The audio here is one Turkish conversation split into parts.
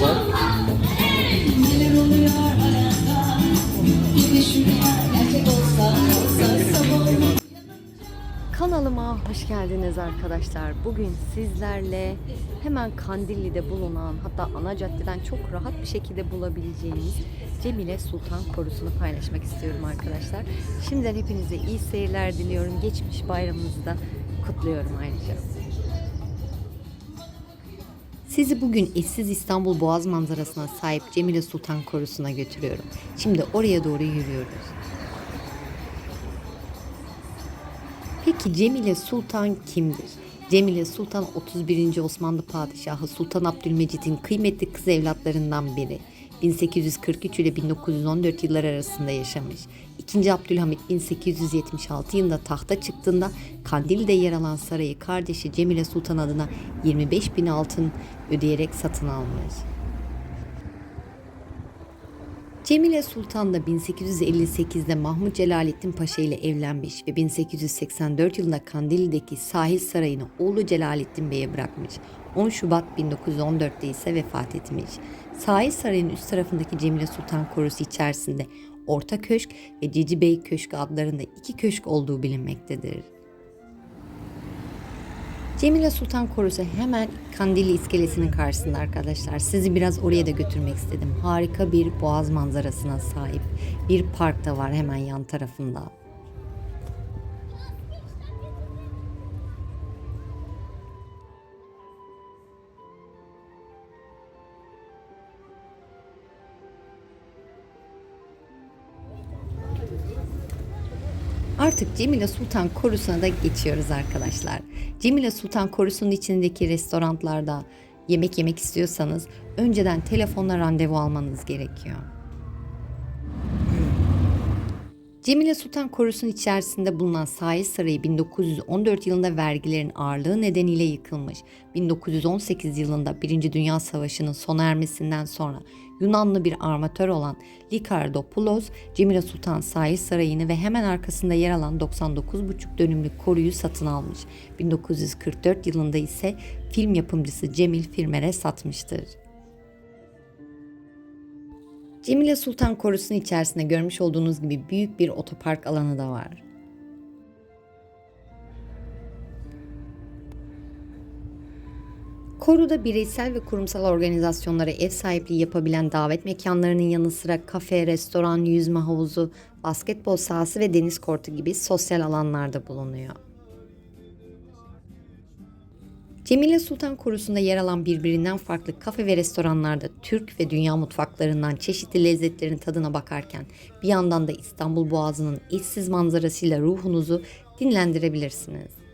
bak. Kanalıma hoş geldiniz arkadaşlar. Bugün sizlerle hemen Kandilli'de bulunan hatta ana caddeden çok rahat bir şekilde bulabileceğiniz Cemile Sultan Korusu'nu paylaşmak istiyorum arkadaşlar. Şimdiden hepinize iyi seyirler diliyorum. Geçmiş bayramınızı da kutluyorum ayrıca. Sizi bugün eşsiz İstanbul Boğaz manzarasına sahip Cemile Sultan Korusu'na götürüyorum. Şimdi oraya doğru yürüyoruz. Peki Cemile Sultan kimdir? Cemile Sultan 31. Osmanlı Padişahı Sultan Abdülmecit'in kıymetli kız evlatlarından biri. 1843 ile 1914 yılları arasında yaşamış. 2. Abdülhamit 1876 yılında tahta çıktığında Kandil'de yer alan sarayı kardeşi Cemile Sultan adına 25 bin altın ödeyerek satın almış. Cemile Sultan da 1858'de Mahmut Celalettin Paşa ile evlenmiş ve 1884 yılında Kandilli'deki Sahil Sarayı'nı oğlu Celalettin Bey'e bırakmış. 10 Şubat 1914'te ise vefat etmiş. Sahil Sarayı'nın üst tarafındaki Cemile Sultan Korusu içerisinde Orta Köşk ve Cici Bey Köşkü adlarında iki köşk olduğu bilinmektedir. Cemile Sultan Korusu hemen Kandilli İskelesi'nin karşısında arkadaşlar. Sizi biraz oraya da götürmek istedim. Harika bir boğaz manzarasına sahip bir park da var hemen yan tarafında. Artık Cemile Sultan Korusu'na da geçiyoruz arkadaşlar. Cemile Sultan Korusu'nun içindeki restoranlarda yemek yemek istiyorsanız önceden telefonla randevu almanız gerekiyor. Cemile Sultan Korusu'nun içerisinde bulunan Sahil Sarayı 1914 yılında vergilerin ağırlığı nedeniyle yıkılmış. 1918 yılında 1. Dünya Savaşı'nın sona ermesinden sonra Yunanlı bir armatör olan Likardopoulos, Cemile Sultan Sahil Sarayı'nı ve hemen arkasında yer alan 99,5 dönümlük koruyu satın almış. 1944 yılında ise film yapımcısı Cemil Filmer'e satmıştır. Cemile Sultan Korusu'nun içerisinde görmüş olduğunuz gibi büyük bir otopark alanı da var. Koru'da bireysel ve kurumsal organizasyonlara ev sahipliği yapabilen davet mekanlarının yanı sıra kafe, restoran, yüzme havuzu, basketbol sahası ve deniz kortu gibi sosyal alanlarda bulunuyor. Cemile Sultan Korusu'nda yer alan birbirinden farklı kafe ve restoranlarda Türk ve dünya mutfaklarından çeşitli lezzetlerin tadına bakarken bir yandan da İstanbul Boğazı'nın eşsiz manzarasıyla ruhunuzu dinlendirebilirsiniz.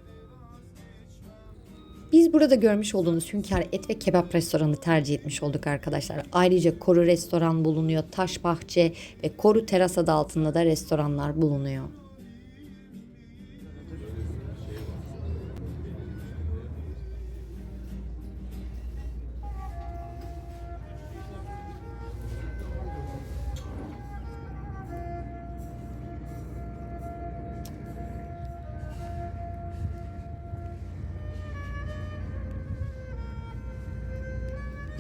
Burada görmüş olduğunuz Hünkar Et ve Kebap Restoranı tercih etmiş olduk arkadaşlar. Ayrıca Koru Restoran bulunuyor, Taş Bahçe ve Koru Teras adı altında da restoranlar bulunuyor.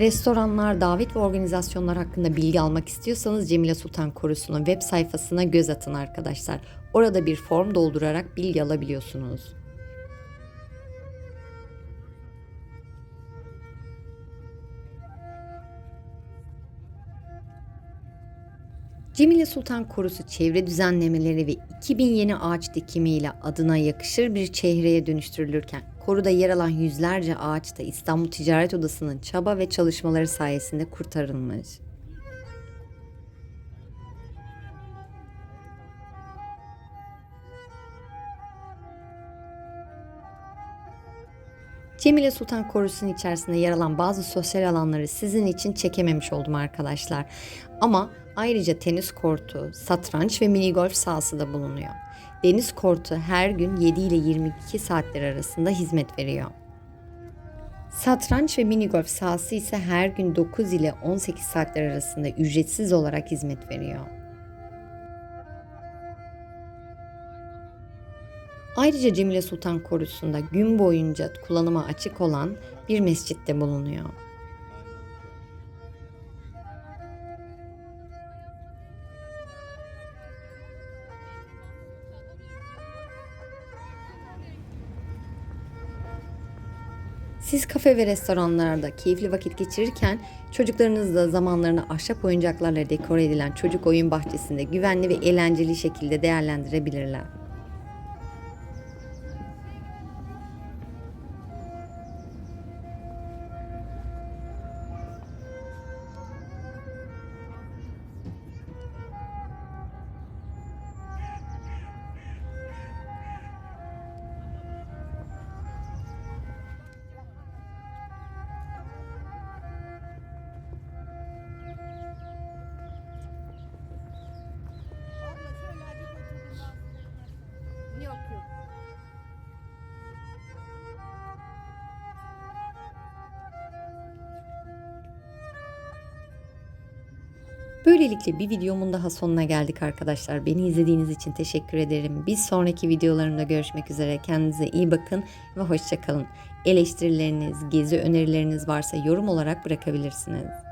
Restoranlar, davet ve organizasyonlar hakkında bilgi almak istiyorsanız Cemile Sultan Korusu'nun web sayfasına göz atın arkadaşlar. Orada bir form doldurarak bilgi alabiliyorsunuz. Cemile Sultan Korusu çevre düzenlemeleri ve 2000 yeni ağaç dikimiyle adına yakışır bir çehreye dönüştürülürken koruda yer alan yüzlerce ağaç da İstanbul Ticaret Odası'nın çaba ve çalışmaları sayesinde kurtarılmış. Cemile Sultan Korusu'nun içerisinde yer alan bazı sosyal alanları sizin için çekememiş oldum arkadaşlar. Ama ayrıca tenis kortu, satranç ve mini golf sahası da bulunuyor. Deniz kortu her gün 7 ile 22 saatler arasında hizmet veriyor. Satranç ve mini golf sahası ise her gün 9 ile 18 saatler arasında ücretsiz olarak hizmet veriyor. Ayrıca Cemile Sultan Korusu'nda gün boyunca kullanıma açık olan bir mescitte bulunuyor. Siz kafe ve restoranlarda keyifli vakit geçirirken çocuklarınız da zamanlarını ahşap oyuncaklarla dekore edilen çocuk oyun bahçesinde güvenli ve eğlenceli şekilde değerlendirebilirler. Böylelikle bir videomun daha sonuna geldik arkadaşlar. Beni izlediğiniz için teşekkür ederim. Bir sonraki videolarımda görüşmek üzere. Kendinize iyi bakın ve hoşçakalın. Eleştirileriniz, gezi önerileriniz varsa yorum olarak bırakabilirsiniz.